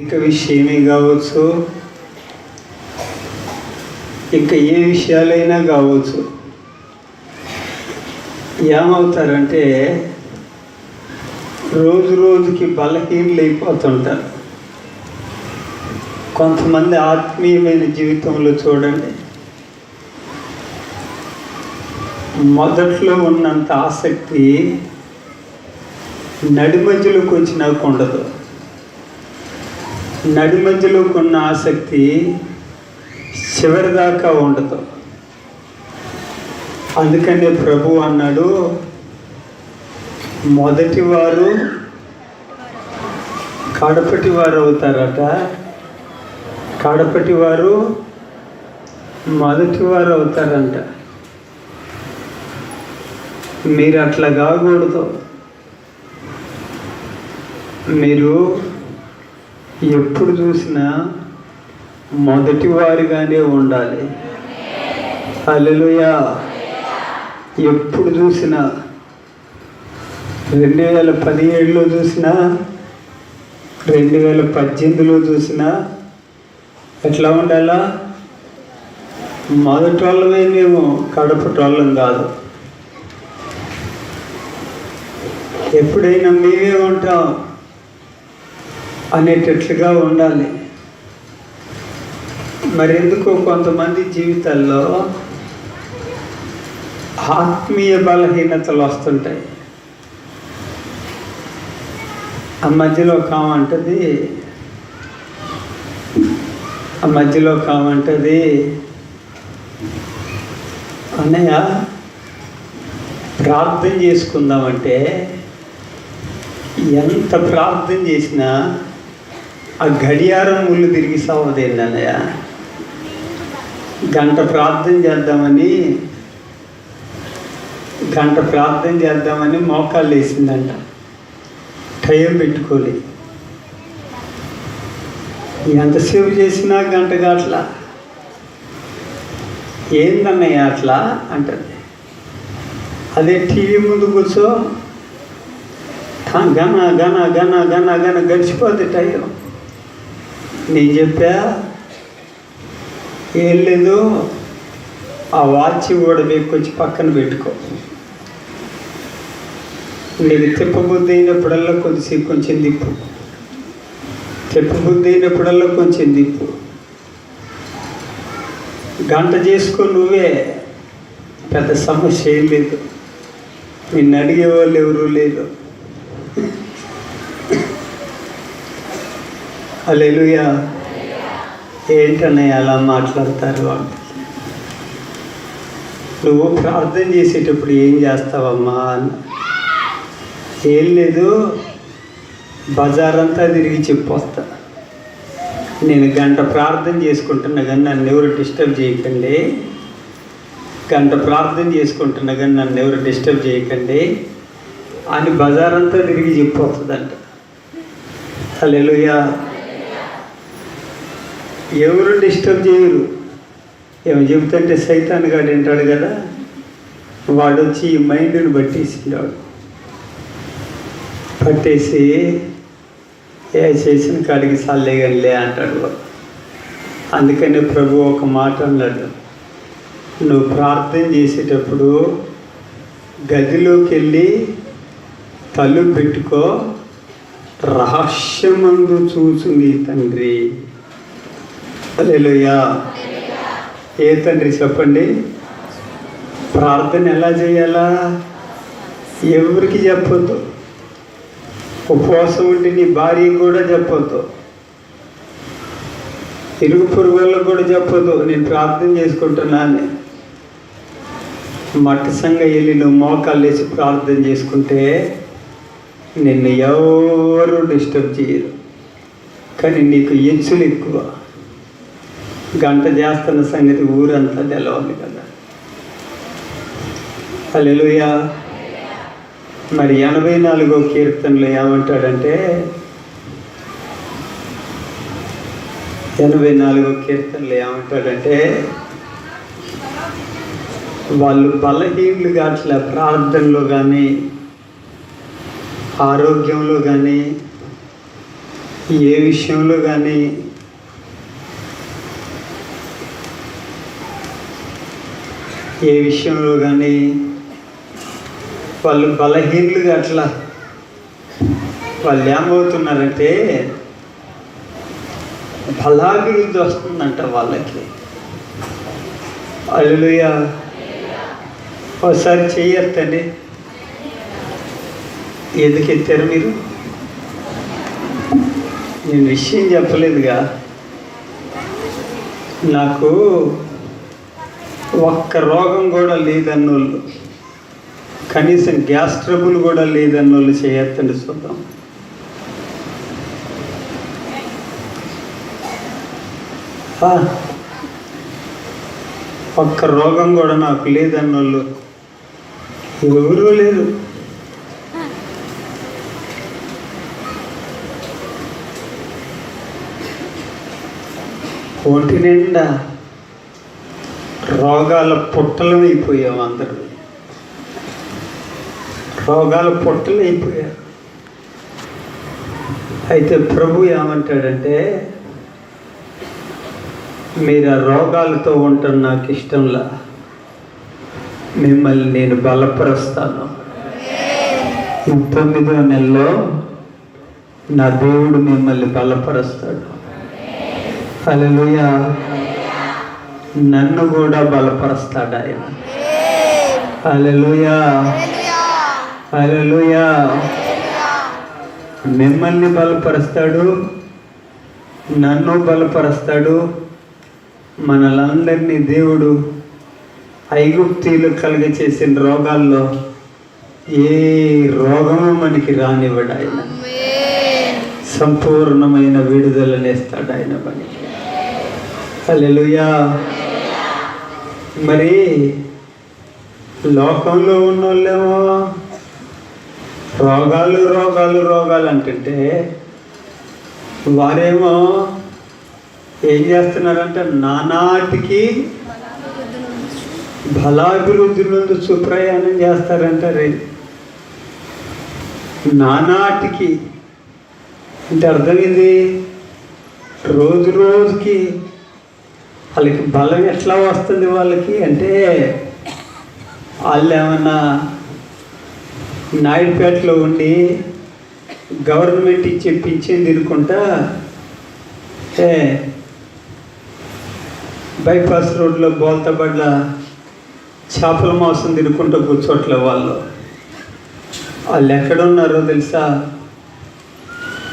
ఇక విషయమే కావచ్చు. ఇంకా ఏ విషయాలైనా కావచ్చు. ఏమవుతారంటే రోజు రోజుకి బలహీనలు అయిపోతుంటారు. కొంతమంది ఆత్మీయమైన జీవితంలో చూడండి. మొదట్లో ఉన్నంత ఆసక్తి నడి మధ్యలోకి వచ్చినాక ఉండదు. నడి కొన్న ఆసక్తి చివరి దాకా ఉండదు. అందుకనే ప్రభు అన్నాడు మొదటి వారు కడపటి వారు అవుతారట. కడపటి వారు మొదటి వారు అవుతారంట. మీరు అట్లా కాకూడదు. మీరు ఎప్పుడు చూసినా మొదటి వారిగానే ఉండాలి. అల్లెలుయా ఎప్పుడు చూసినా రెండు వేల పదిహేడులో చూసినా రెండు వేల పద్దెనిమిదిలో చూసినా ఎట్లా ఉండాలా? మొదటి వాళ్ళమే మేము కడపటి వాళ్ళం కాదు. ఎప్పుడైనా మేమే ఉంటాం. అనేటట్లుగా ఉండాలి. మరెందుకో కొంతమంది జీవితాల్లో ఆత్మీయ బలహీనతలు వస్తుంటాయి. ఆ మధ్యలో కామంటది ఆ మధ్యలో కామంటది అన్నయ్య ప్రార్థన చేసుకుందామంటే ఎంత ప్రార్థన చేసినా ఆ గడియారం ముళ్ళు తిరిగి సావదేంది గంట ప్రార్థన చేద్దామని గంట ప్రార్థన చేద్దామని మోకాళ్ళు వేసిందంట. టైం పెట్టుకోలే ఎంతసేపు చేసినా గంట అట్లా ఏందన్నయ్య అట్లా అంటది. అదే టీవీ ముందు కూర్చో. గన గన గన గన గన గడిచిపోతే టైం. నేను చెప్పా ఏం లేదు ఆ వాచ్ కూడా వేసుకొచ్చి పక్కన పెట్టుకో. నీకు తిప్పబుద్ధి అయినప్పుడల్లా కొద్దిసేపు కొంచెం దిప్పు తిప్పబుద్ధి అయినప్పుడల్లా కొంచెం దిప్పు గంట చేసుకో నువ్వే పెద్ద సమస్య ఏం లేదు. నిన్ను అడిగేవాళ్ళు ఎవరూ లేరు. అలెలుయా ఏంటన్నయ్య అలా మాట్లాడతారు వాళ్ళు? నువ్వు ప్రార్థన చేసేటప్పుడు ఏం చేస్తావమ్మా? అన్న ఏం లేదు బజారంతా తిరిగి చెప్పొస్తా. నేను గంట ప్రార్థన చేసుకుంటున్నా కానీ నన్ను ఎవరు డిస్టర్బ్ చేయకండి. గంట ప్రార్థన చేసుకుంటున్నా కానీ నన్ను ఎవరు డిస్టర్బ్ చేయకండి. అని బజారంతా తిరిగి చెప్పొస్తుందంట. హల్లెలూయా. ఎవరు డిస్టర్బ్ చేయరు. ఏమో చెబుతుంటే సైతాన్ గాడు వింటాడు కదా. వాడు వచ్చి ఈ మైండ్ని పట్టేసిండాడు. పట్టేసి ఏ చేసిన కాడికి సల్లేగనిలే అంటాడు అందుకనే అందుకని ప్రభు ఒక మాట అన్నాడు. నువ్వు ప్రార్థన చేసేటప్పుడు గదిలోకి వెళ్ళి తలుపు పెట్టుకో. రహస్యమందు చూసు నీ తండ్రి. హల్లెలూయా. ఏ తండ్రి చెప్పండి? ప్రార్థన ఎలా చేయాలా? ఎవరికి చెప్పొద్దు? ఉపవాసం ఉంటే నీ భార్యకి కూడా చెప్పొద్దు. ఇరుగు పురుగులకు కూడా చెప్పొద్దు. నేను ప్రార్థన చేసుకుంటున్నాను. మట్టి సంగ వెళ్ళి నువ్వు మోకాళ్ళు వేసి ప్రార్థన చేసుకుంటే నిన్ను ఎవరు డిస్టర్బ్ చేయరు. కానీ నీకు ఎచ్చులు ఎక్కువ. గంట చేస్తున్న సంగతి ఊరంతా తెలవాలి కదా. అల్లెలుయా మరి ఎనభై నాలుగో కీర్తనలో ఏమంటాడంటే ఎనభై నాలుగో కీర్తనలో ఏమంటాడంటే వాళ్ళు బలహీనులు అట్లా ప్రార్థనలో కానీ ఆరోగ్యంలో కానీ ఏ విషయంలో కానీ ఏ విషయంలో కానీ వాళ్ళు బలహీనులుగా అట్లా వాళ్ళు ఏమవుతున్నారంటే బలాభివృద్ధి వస్తుందంట వాళ్ళకి. అల్లుయ ఒకసారి చెయ్యొద్దండి. ఎందుకు ఎత్తారు మీరు? నేను విషయం చెప్పలేదుగా. నాకు ఒక్క రోగం కూడా లేదన్నోళ్ళు. కనీసం గ్యాస్ ట్రబుల్ కూడా లేదన్నోళ్ళు చేయొద్దండి చూద్దాం. ఒక్క రోగం కూడా నాకు లేదన్నోళ్ళు. ఎవరూ లేరు. ఒంటి నిండా రోగాల పుట్టలు అయిపోయాం అందరూ. రోగాల పుట్టలు అయిపోయారు అయితే ప్రభు ఏమంటాడంటే మీరు ఆ రోగాలతో ఉండటం నాకు ఇష్టంలా. మిమ్మల్ని నేను బలపరుస్తాను. తొమ్మిదో నెలలో నా దేవుడు మిమ్మల్ని బలపరుస్తాడు. అలా నన్ను కూడా బలపరుస్తాడు ఆయన. హల్లెలూయా. హల్లెలూయా. మిమ్మల్ని బలపరుస్తాడు నన్ను బలపరుస్తాడు మనలందరినీ దేవుడు ఐగుప్తీలు కలిగ చేసిన రోగాల్లో ఏ రోగము మనకి రానివ్వడు ఆయన. సంపూర్ణమైన విడుదలనేస్తాడు ఆయన మనకి. అలెలుయా మరి లోకంలో ఉన్న వాళ్ళేమో రోగాలు రోగాలు రోగాలు అంటుంటే వారేమో ఏం చేస్తున్నారంటే నానాటికి బలాభివృద్ధి నుండి సుప్రయాణం చేస్తారంటారే నానాటికి అంటే అర్థమైంది? రోజు రోజుకి వాళ్ళకి బలం ఎట్లా వస్తుంది వాళ్ళకి అంటే వాళ్ళు ఏమన్నా నాయుడుపేటలో ఉండి గవర్నమెంట్ ఇచ్చే పింఛన్ తినుకుంటా ఏ బైపాస్ రోడ్లో బోల్తబడ్ల చేపల మాంసం తినుకుంటూ కూర్చోట్లే వాళ్ళు. వాళ్ళు ఎక్కడున్నారో తెలుసా?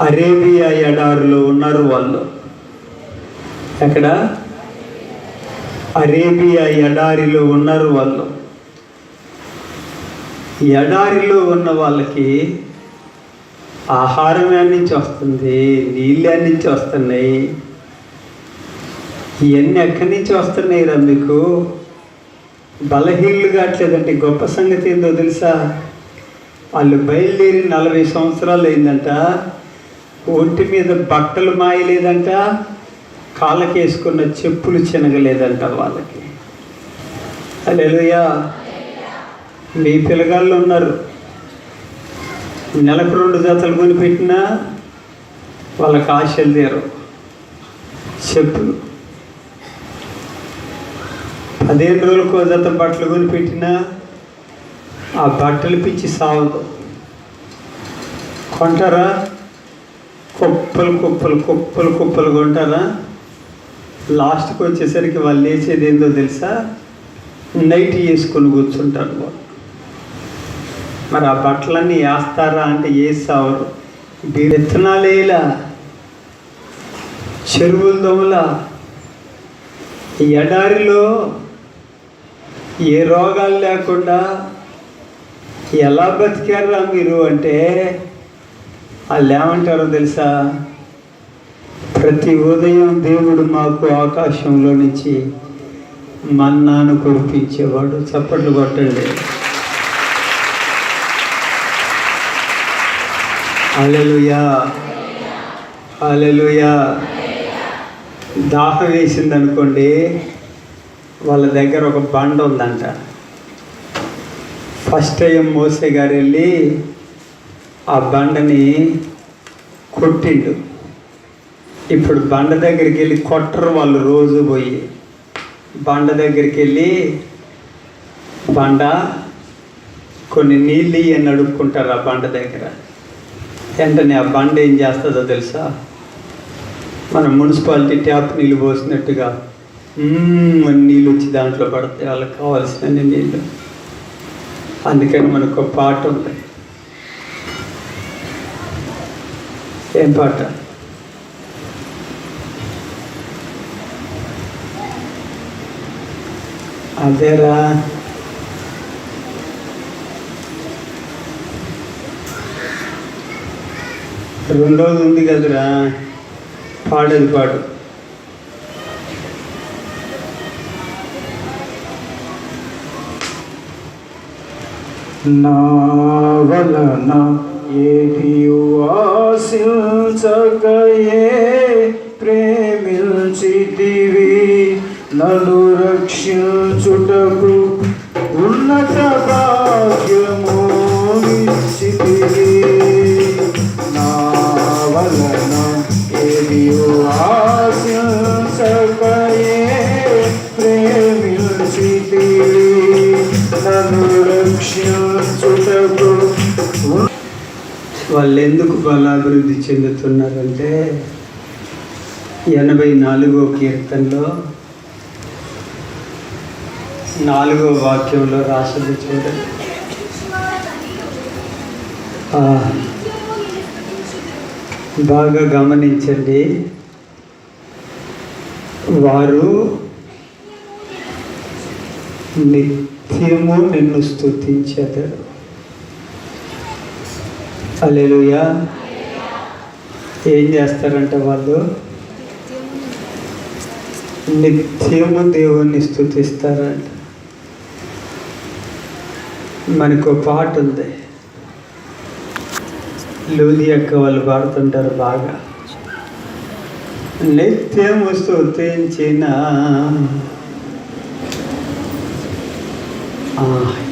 అరేబియా ఎడారులో ఉన్నారు వాళ్ళు. ఎక్కడ? అరేబియా ఎడారిలో ఉన్నారు వాళ్ళు. ఎడారిలో ఉన్న వాళ్ళకి ఆహారం నుంచి వస్తుంది? నీళ్ళు ఎక్కడి నుంచి వస్తున్నాయి? ఇవన్నీ ఎక్కడి నుంచి వస్తున్నాయి రా మీకు? బలహీనలు కావట్లేదంటే గొప్ప సంగతి ఏందో తెలుసా? వాళ్ళు బయలుదేరి నలభై సంవత్సరాలు అయిందంట. ఒంటి మీద బట్టలు మాయలేదంట. కాళ్ళకి వేసుకున్న చెప్పులు చినగలేదంట వాళ్ళకి. అలెలుయా మీ పిల్లగాళ్ళు ఉన్నారు. నెలకు రెండు జతలు కొనిపెట్టినా వాళ్ళకి ఆశలు తీరు చెప్పులు. పదిహేను రోజులకు జత బట్టలు కొనిపెట్టినా ఆ బట్టలు పిచ్చి సాగదు. కొంటారా? కుప్పలు కుప్పలు కుప్పలు కుప్పలు కొంటారా? లాస్ట్కి వచ్చేసరికి వాళ్ళు లేచేది ఏందో తెలుసా? నైట్ వేసుకొని కూర్చుంటారు వాళ్ళు. మరి ఆ బట్టలన్నీ వేస్తారా అంటే వేస్తావారు విత్తనాలేలా చెరువుల దొమల ఎడారిలో ఏ రోగాలు లేకుండా ఎలా బతికారా మీరు అంటే వాళ్ళు ఏమంటారో తెలుసా? ప్రతి ఉదయం దేవుడు మాకు ఆకాశంలో నుంచి మన్నాను కురిపించేవాడు. చప్పట్లు కొట్టండి. అలెలుయా అలెలుయా దాహం వేసింది అనుకోండి వాళ్ళ దగ్గర ఒక బండ ఉందంట. ఫస్ట్ టైం మోసే గారు వెళ్ళి ఆ బండని కొట్టిండు. ఇప్పుడు బండ దగ్గరికి వెళ్ళి కొట్టరు వాళ్ళు రోజు పోయి. బండ దగ్గరికి వెళ్ళి బండ కొన్ని నీళ్ళు అని అడుక్కుంటారు ఆ బండ దగ్గర. వెంటనే ఆ బండ ఏం చేస్తుందో తెలుసా? మన మున్సిపాలిటీ ట్యాప్ నీళ్ళు పోసినట్టుగా నీళ్ళు వచ్చి దాంట్లో పడతాయి వాళ్ళకి కావాల్సిన నీళ్ళు. అందుకని మనకు ఒక పాట ఉంది. ఏం పాట? అదేరా రెండోది ఉంది కదరా. పాడేది పాడు. నా వలన ఏదియు ఆశించకయే ప్రేమించితివి. నన్ను రక్షించుటకు ఉన్నత భాగ్యము ఇచ్చితివి. నా వలన ఏదియు ఆశించకయే ప్రేమించితివి. నన్ను రక్షించుటకు వాళ్ళు ఎందుకు బలాభివృద్ధి చెందుతున్నారంటే ఎనభై నాలుగో కీర్తనలో నాలుగో వాక్యంలో రాసింది చూడండి బాగా గమనించండి. వారు నిత్యము నిన్ను స్తుతించెదరు. అలెలుయా ఏం చేస్తారంటే వాళ్ళు? నిత్యము దేవుణ్ణి స్థుతిస్తారంట మనకు పాట ఉంది. లూది అక్క వాళ్ళు పాడుతుంటారు బాగా. నిత్యము స్తుతించిన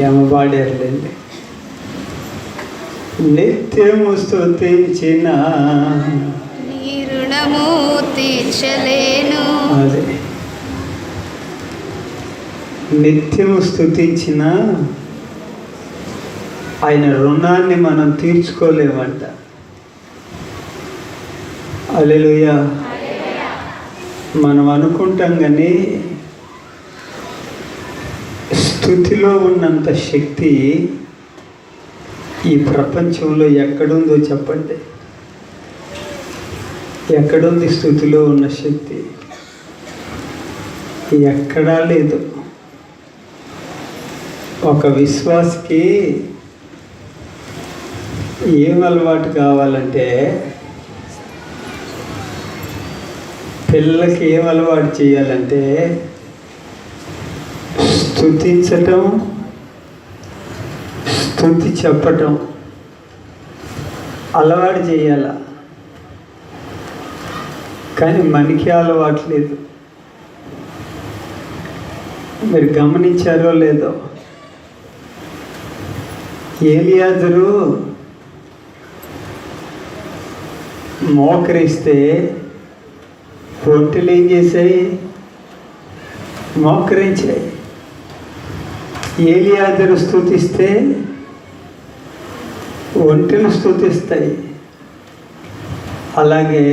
ఏమ పాడారులేండి. నిత్యము స్తుతించిన నీ రుణము తీర్చలేను అదే. నిత్యము స్తుతించిన ఆయన రుణాన్ని మనం తీర్చుకోలేమంట. అలెలుయ మనం అనుకుంటాం కానీ స్థుతిలో ఉన్నంత శక్తి ఈ ప్రపంచంలో ఎక్కడుందో చెప్పండి. ఎక్కడుంది స్థుతిలో ఉన్న శక్తి? ఎక్కడా లేదు. ఒక విశ్వాసకి ఏం అలవాటు కావాలంటే పిల్లలకి ఏం అలవాటు చేయాలంటే స్థుతించటం స్థుతి చెప్పటం అలవాటు చేయాల. కానీ మనకి అలవాటు లేదు. మీరు గమనించారో లేదో? ఏలియాదురు మోకరిస్తే ఒంటిలు ఏం చేశాయి మోకరించాయి ఏలియాదులు స్థుతిస్తే ఒంటిని స్థుతిస్తాయి అలాగే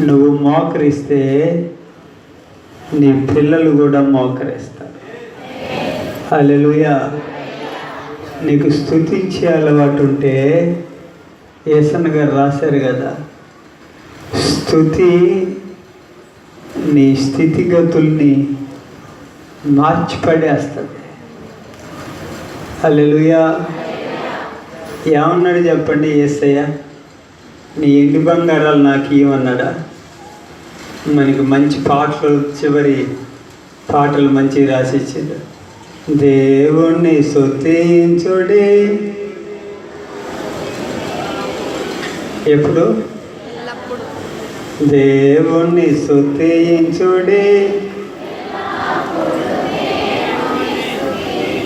నువ్వు మోకరిస్తే నీ పిల్లలు కూడా మోకరిస్తారు. అలెలుయా నీకు స్థుతించే అలవాటు ఉంటే ఏసన్న గారు రాశారు కదా స్థుతి నీ స్థితిగతుల్ని మార్చిపడేస్తుంది. అల్లెలుయా ఏమన్నాడు చెప్పండి ఏసయ్య? నీ ఎండి బంగారాలు నాకు ఏమన్నాడా మనకి మంచి పాటలు చివరి పాటలు మంచి రాసిచ్చాడు. దేవుణ్ణి స్తుతించుడే ఎప్పుడు? దేవుణ్ణి స్తుతించుడే.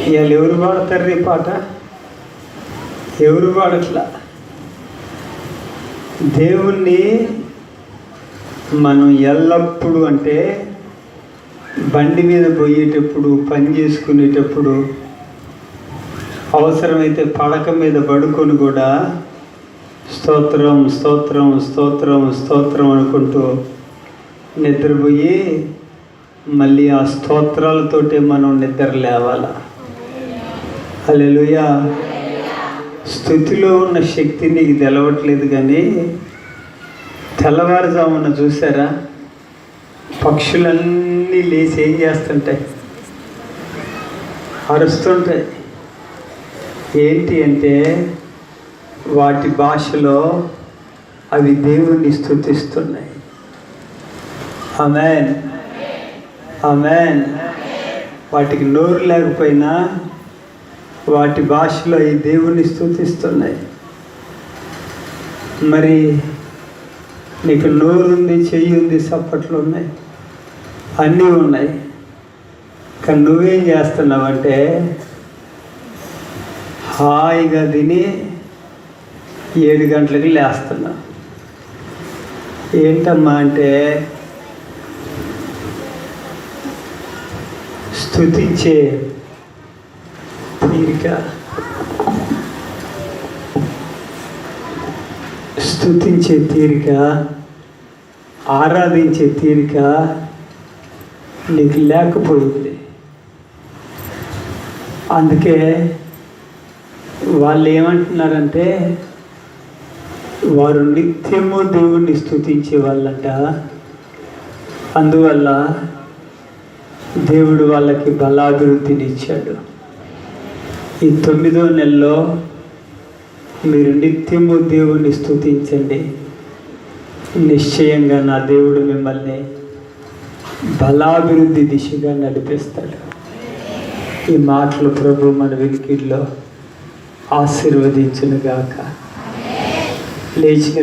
ఇవాళ ఎవరు పాడతారు ఈ పాట? ఎవరు పాడట్లా? దేవుణ్ణి మనం ఎల్లప్పుడూ అంటే బండి మీద పోయేటప్పుడు పని చేసుకునేటప్పుడు అవసరమైతే పడక మీద పడుకొని కూడా స్తోత్రం స్తోత్రం స్తోత్రం స్తోత్రం అనుకుంటూ నిద్రపోయి మళ్ళీ ఆ స్తోత్రాలతోటే మనం నిద్ర లేవాల? హల్లెలూయా. స్థుతిలో ఉన్న శక్తి నీకు తెలవట్లేదు కానీ తెల్లవారుజామున చూసారా? పక్షులన్నీ లేచి ఏం చేస్తుంటాయి? అరుస్తుంటాయి. ఏంటి అంటే వాటి భాషలో అవి దేవుణ్ణి స్థుతిస్తున్నాయి. అమెన్ అమెన్ వాటికి నోరు లేకపోయినా వాటి భాషలో ఈ దేవుణ్ణి స్థుతిస్తున్నాయి. మరి నీకు నోరు ఉంది చెయ్యి ఉంది చప్పట్లు ఉన్నాయి? అన్నీ ఉన్నాయి. కానీ నువ్వేం చేస్తున్నావంటే హాయిగా తిని ఏడు గంటలకి లేస్తున్నా. ఏంటమ్మా అంటే స్థుతించే తీరిక. స్థుతించే తీరిక ఆరాధించే తీరిక నీకు లేకపోయింది. అందుకే వాళ్ళు ఏమంటున్నారంటే వారు నిత్యము దేవుణ్ణి స్థుతించే వాళ్ళంట. అందువల్ల దేవుడు వాళ్ళకి బలాభివృద్ధిని ఇచ్చాడు. ఈ తొమ్మిదో నెలలో మీరు నిత్యము దేవుణ్ణి స్థుతించండి నిశ్చయంగా నా దేవుడు మిమ్మల్ని బలాభివృద్ధి దిశగా నడిపిస్తాడు. ఈ మాటలు ప్రభు మన వినికిడిలో ఆశీర్వదించునుగాక. లేచి నిలబడి